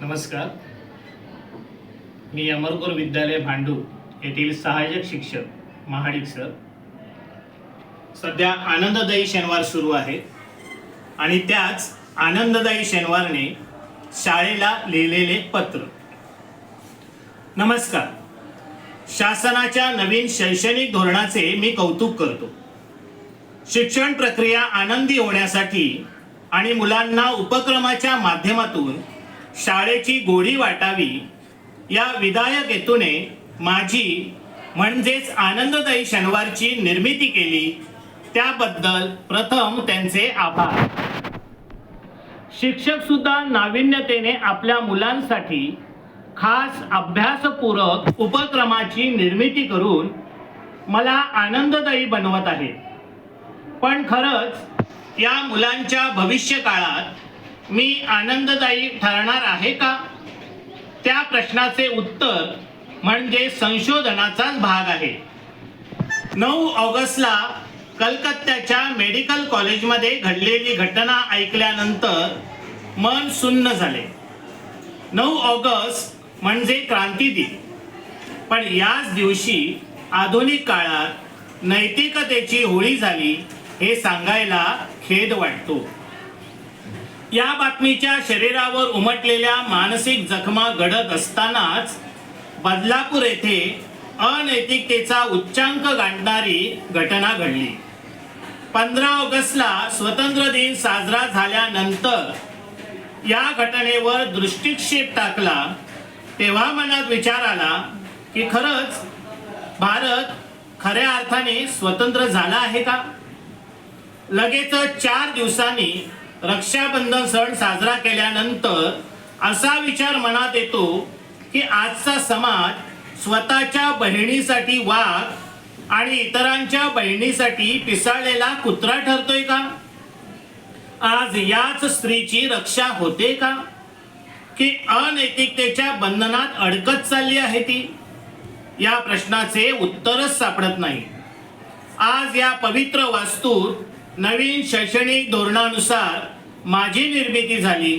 नमस्कार. मी अमरकोर विद्यालय भांडू येथील सहाय्यक शिक्षक महाडिक सर. सध्या आनंददायी शनिवार सुरू आहे आणि त्याच आनंददायी शनिवारने शाळेला लिहिलेले पत्र. नमस्कार. शासनाच्या नवीन शैक्षणिक धोरणाचे मी कौतुक करतो. शिक्षण प्रक्रिया आनंदी होण्यासाठी आणि मुलांना उपक्रमाच्या माध्यमातून शाळेची गोडी वाटावी या विधायक हेतूने माझी म्हणजेच आनंददायी शनिवारची निर्मिती केली. त्याबद्दल प्रथम त्यांचे आभार. शिक्षक सुद्धा नाविन्यतेने आपल्या मुलांसाठी खास अभ्यासपूरक उपक्रमाची निर्मिती करून मला आनंददायी बनवत आहे पण खरंच या मुलांच्या भविष्य काळात मी आनंददायी ठरणार आहे का? त्या प्रश्नाचे उत्तर म्हणजे संशोधनाचाच भाग आहे. नऊ ऑगस्टला कलकत्त्याच्या मेडिकल कॉलेजमध्ये घडलेली घटना ऐकल्यानंतर मन सुन्न झाले. नऊ ऑगस्ट म्हणजे क्रांती दिन. पण याच दिवशी आधुनिक काळात नैतिकतेची होळी झाली हे सांगायला खेद वाटतो. या बातमीच्या शरीरावर उमटलेल्या मानसिक जखमा घडत असतानाच बदलापूर येथे अनैतिकतेचा उच्चांक गाठणारी घटना घडली. पंधरा ऑगस्टला स्वतंत्र दिन साजरा झाल्यानंतर या घटनेवर दृष्टिक्षेप टाकला तेव्हा मनात विचार आला की खरंच भारत खऱ्या अर्थाने स्वतंत्र झाला आहे का? लगेच चार दिवसांनी रक्षाबंधन सण साजरा केल्यानंतर असा विचार मनात येतो की आजचा समाज स्वतःच्या बहिणीसाठी वाघ आणि इतरांच्या बहिणीसाठी पिसाळलेला कुत्रा ठरतोय का? आज याच स्त्रीची रक्षा होते का? की अनैतिकतेच्या बंधनात अडकत चालली आहे ती? या प्रश्नाचे उत्तरच सापडत नाही. आज या पवित्र वास्तूत नवीन शैक्षणिक धोरणानुसार माझी निर्मिती झाली.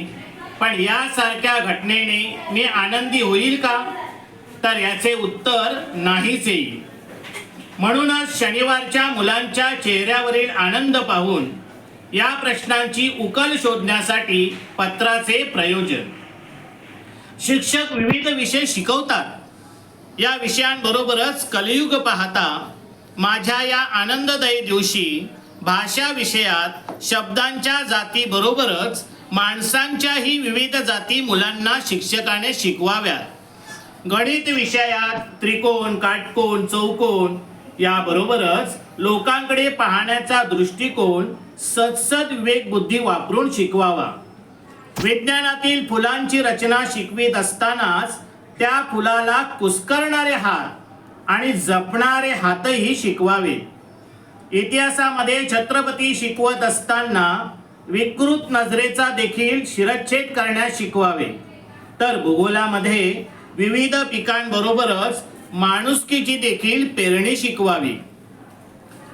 पण यासारख्या घटनेने मी आनंदी होईल का? तर याचे उत्तर नाहीच येईल. म्हणूनच शनिवारच्या मुलांच्या चेहऱ्यावरील आनंद पाहून या प्रश्नांची उकल शोधण्यासाठी पत्राचे प्रयोजन. शिक्षक विविध विषय शिकवतात. या विषयांबरोबरच कलियुग पाहता माझ्या या आनंददायी दिवशी भाषा विषयात शब्दांच्या जातीबरोबरच माणसांच्याही विविध जाती मुलांना शिक्षकाने शिकवाव्यात. गणित विषयात त्रिकोण काटकोण चौकोन याबरोबरच लोकांकडे पाहण्याचा दृष्टिकोन सदसद विवेक बुद्धी वापरून शिकवावा. विज्ञानातील फुलांची रचना शिकवीत असतानाच त्या फुलाला कुस्करणारे हात आणि जपणारे हातही शिकवावे इतिहासामध्ये छत्रपती शिकवत असताना विकृत नजरेचा देखील शिरच्छेद करण्यास शिकवावे. तर भूगोलामध्ये विविध पिकांबरोबरच माणुसकीची देखील पेरणी शिकवावी.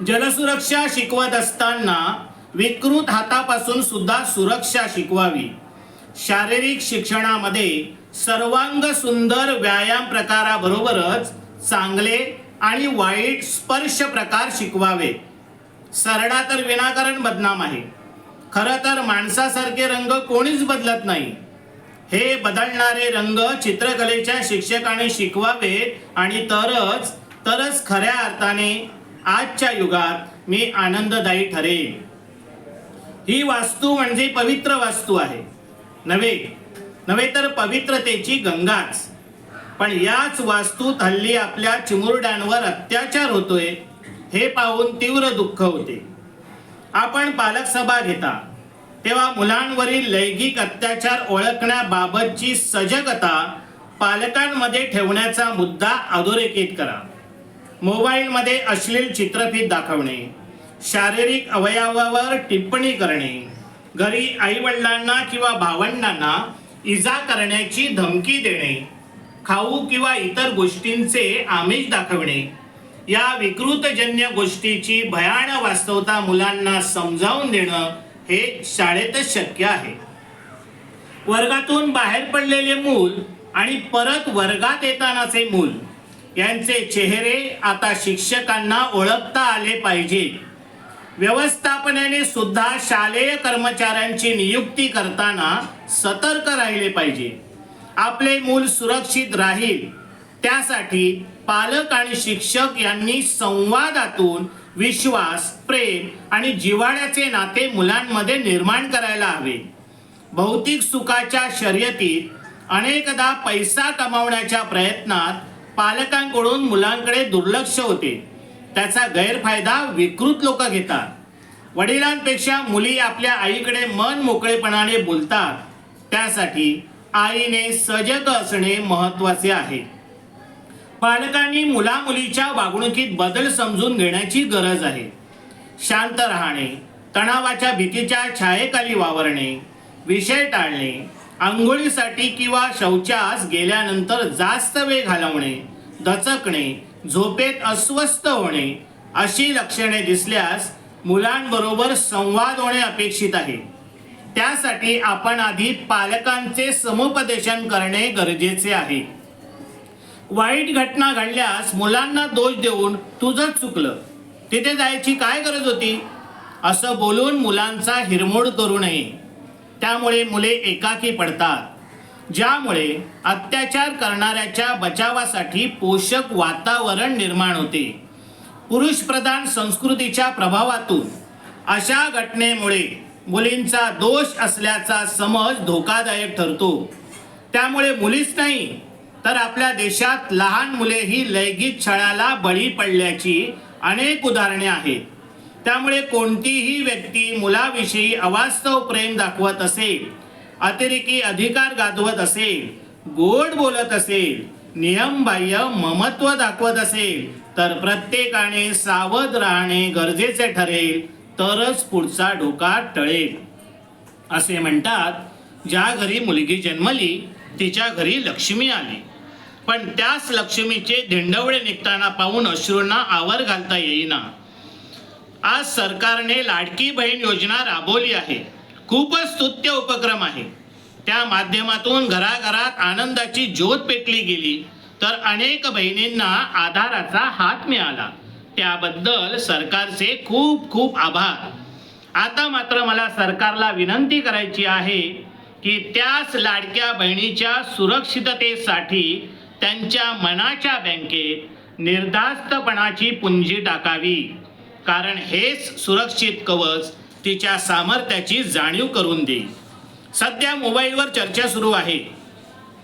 जलसुरक्षा शिकवत असताना विकृत हातापासून सुद्धा सुरक्षा शिकवावी. शारीरिक शिक्षणामध्ये सर्वांग सुंदर व्यायाम प्रकाराबरोबरच चांगले आणि वाईट स्पर्श प्रकार शिकवावे. सरडा तर विनाकारण बदनाम आहे. खरं तर माणसासारखे रंग कोणीच बदलत नाही. हे बदलणारे रंग चित्रकलेच्या शिक्षकाने शिकवावे आणि तरच तरच खऱ्या अर्थाने आजच्या युगात मी आनंददायी ठरेल ही वास्तू म्हणजे पवित्र वास्तू आहे. नव्हे नव्हे तर पवित्रतेची गंगाच. पण याच वास्तूत हल्ली आपल्या चिमुरड्यांवर अत्याचार होतोय हे पाहून तीव्र दुःख होते. आपण पालक सभा घेता तेव्हा मुलांवरील लैंगिक अत्याचार ओळखण्याबाबतची सजगता पालकांमध्ये ठेवण्याचा मुद्दा अधोरेखित करा. मोबाईलमध्ये अश्लील चित्रफित दाखवणे शारीरिक अवयवावर टिप्पणी करणे घरी आईवडिलांना किंवा भावंडांना इजा करण्याची धमकी देणे खाऊ किंवा इतर गोष्टींचे आमिष दाखवणे. या विकृतजन्य गोष्टीची भयान वास्तवता मुलांना समजावून देणं हे शाळेतच शक्य आहे. वर्गातून बाहेर पडलेले मूल आणि परत वर्गात येतानाचे मूल यांचे चेहरे आता शिक्षकांना ओळखता आले पाहिजे. व्यवस्थापनाने सुद्धा शालेय कर्मचाऱ्यांची नियुक्ती करताना सतर्क राहिले पाहिजे. आपले मूल सुरक्षित राहील. त्यासाठी पालक आणि शिक्षक यांनी संवादातून विश्वास प्रेम आणि जिव्हाळ्याचे नाते मुलांमध्ये निर्माण करायला हवे. भौतिक सुखाच्या शर्यतीत अनेकदा पैसा कमावण्याच्या प्रयत्नात पालकांकडून मुलांकडे दुर्लक्ष होते. त्याचा गैरफायदा विकृत लोक घेतात. वडिलांपेक्षा मुली आपल्या आईकडे मन मोकळेपणाने बोलतात. त्यासाठी आईने सजग असणे महत्त्वाचे आहे. पालकांनी मुलामुलीच्या वागणुकीत बदल समजून घेण्याची गरज आहे. शांत राहणे तणावाच्या भीतीच्या छायेखाली वावरणे विषय टाळणे आंघोळीसाठी किंवा शौचास गेल्यानंतर जास्त वेळ घालवणे दचकणे झोपेत अस्वस्थ होणे अशी लक्षणे दिसल्यास मुलांबरोबर संवाद होणे अपेक्षित आहे. त्यासाठी आपण आधी पालकांचे समुपदेशन करणे गरजेचे आहे. वाईट घटना घडल्यास मुलांना दोष देऊन तुझंच चुकलं. तिथे जायची काय गरज होती? असं बोलून मुलांचा हिरमोड करू नये. त्यामुळे मुले एकाकी पडतात. ज्यामुळे अत्याचार करणाऱ्याच्या बचावासाठी पोषक वातावरण निर्माण होते. पुरुषप्रधान संस्कृतीच्या प्रभावातून अशा घटनेमुळे मुलींचा दोष असल्याचा समज धोकादायक ठरतो. त्यामुळे मुलीच नाही तर आपल्या देशात लहान मुले ही लैंगिक छळाला बळी पडल्याची अनेक उदाहरणे आहेत. त्यामुळे कोणतीही व्यक्ती मुलाविषयी अवास्तव प्रेम दाखवत असेल अतिरेकी अधिकार गाजवत असेल गोड बोलत असेल नियमबाह्य ममत्व दाखवत असेल तर प्रत्येकाने सावध राहणे गरजेचे ठरेल तरच पुढचा डोका टळेल. असे म्हणतात ज्या घरी मुलगी जन्मली तिच्या घरी लक्ष्मी आली. पण त्याच लक्ष्मीचे धिंडवळे निघताना पाहून अश्रूंना आवर घालता येईना. आज सरकारने लाडकी बहीण योजना राबवली आहे. खूपच स्तुत्य उपक्रम आहे. त्या माध्यमातून घराघरात आनंदाची ज्योत पेटली गेली तर अनेक बहिणींना आधाराचा हात मिळाला. त्याबद्दल सरकारचे खूप खूप आभार. आता मात्र मला सरकारला विनंती करायची आहे की त्याच लाडक्या बहिणीच्या सुरक्षिततेसाठी त्यांच्या मनाच्या बँकेत निर्धास्तपणाची पुंजी टाकावी. कारण हेच सुरक्षित कवच तिच्या सामर्थ्याची जाणीव करून देईल. सध्या मोबाईलवर चर्चा सुरू आहे.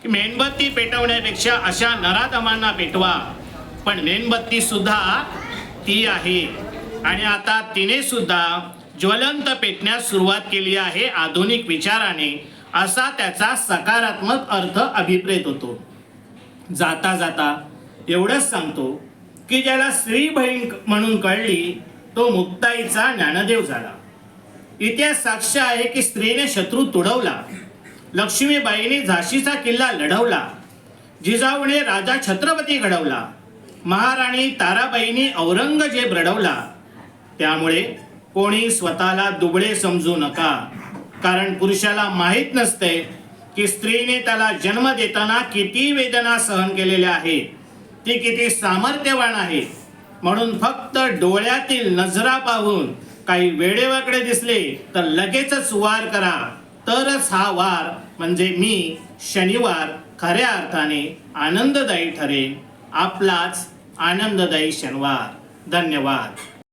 मेणबत्ती पेटवण्यापेक्षा अशा नराधमांना पेटवा. पण मेणबत्ती सुद्धा ती आहे. आणि आता तिने सुद्धा ज्वलंत पेटण्यास सुरुवात केली आहे आधुनिक विचाराने असा त्याचा सकारात्मक अर्थ अभिप्रेत होतो. जाता जाता एवढंच सांगतो की ज्याला स्त्री बहीण म्हणून कळली तो मुक्ताईचा ज्ञानदेव झाला. इतिहास साक्ष आहे की स्त्रीने शत्रू तुडवला लक्ष्मीबाईने झाशीचा किल्ला लढवला जिजाऊने राजा छत्रपती घडवला महाराणी ताराबाईंनी औरंगजेब रडवला. त्यामुळे कोणी स्वतःला दुबळे समजू नका. कारण पुरुषाला माहीत नसते की स्त्रीने त्याला जन्म देताना किती वेदना सहन केलेल्या आहेत. ती किती सामर्थ्यवान आहे. म्हणून फक्त डोळ्यातील नजरा पाहून काही वेडेवाकडे दिसले तर लगेचच वार करा. तरच हा वार म्हणजे मी शनिवार खऱ्या अर्थाने आनंददायी ठरेन. आपलाच आनंददायी शनिवार. धन्यवाद.